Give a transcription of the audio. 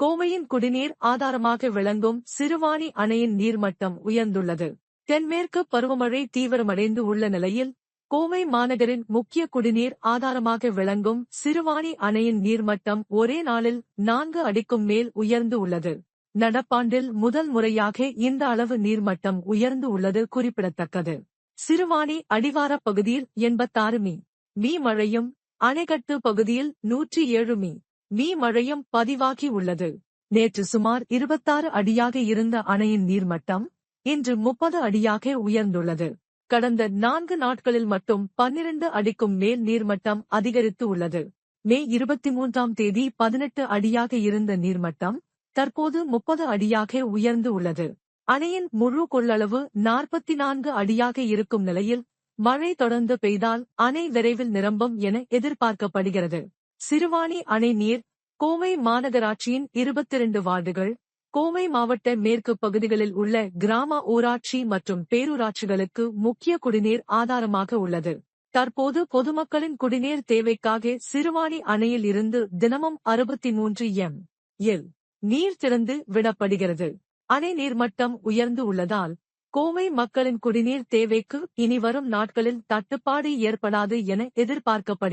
கோவையின் குடிநீர் ஆதாரமாக விளங்கும் சிறுவாணி அணையின் நீர்மட்டம் உயர்ந்துள்ளது. தென்மேற்கு பருவமழை தீவிரமடைந்து உள்ள நிலையில் கோவை மாநகரின் முக்கிய குடிநீர் ஆதாரமாக விளங்கும் சிறுவாணி அணையின் நீர்மட்டம் ஒரே நாளில் நான்கு அடிக்கும் மேல் உயர்ந்து உள்ளது. நடப்பாண்டில் முதல் முறையாக இந்த அளவு நீர்மட்டம் உயர்ந்து உள்ளது குறிப்பிடத்தக்கது. சிறுவாணி அடிவாரப் பகுதியில் எண்பத்தாறு மீ. மீ மழையும் அணைக்கட்டு பகுதியில் நூற்றி ஏழு மீ. மீ மழையும் பதிவாகி உள்ளது. நேற்று சுமார் இருபத்தாறு அடியாக இருந்த அணையின் நீர்மட்டம் இன்று முப்பது அடியாக உயர்ந்துள்ளது. கடந்த நான்கு நாட்களில் மட்டும் பன்னிரண்டு அடிக்கும் மேல் நீர்மட்டம் அதிகரித்து உள்ளது. மே இருபத்தி மூன்றாம் தேதி பதினெட்டு அடியாக இருந்த நீர்மட்டம் தற்போது முப்பது அடியாக உயர்ந்து உள்ளது. அணையின் முழு கொள்ளளவு நாற்பத்தி நான்கு அடியாக இருக்கும் நிலையில் மழை தொடர்ந்து பெய்தால் அணை விரைவில் நிரம்பும் என எதிர்பார்க்கப்படுகிறது. சிறுவாணி அணை நீர் கோவை மாநகராட்சியின் இருபத்திரண்டு வார்டுகள் கோவை மாவட்ட மேற்கு பகுதிகளில் உள்ள கிராம ஊராட்சி மற்றும் பேரூராட்சிகளுக்கு முக்கிய குடிநீர் ஆதாரமாக உள்ளது. தற்போது பொதுமக்களின் குடிநீர் தேவைக்காக சிறுவாணி அணையில் இருந்து தினமும் அறுபத்தி மூன்று எம். எல். நீர் திறந்து விடப்படுகிறது. அணை நீர்மட்டம் உயர்ந்து உள்ளதால் கோவை மக்களின் குடிநீர் தேவைக்கு இனி வரும் நாட்களில் தட்டுப்பாடு ஏற்படாது என எதிர்பார்க்கப்படுகிறது.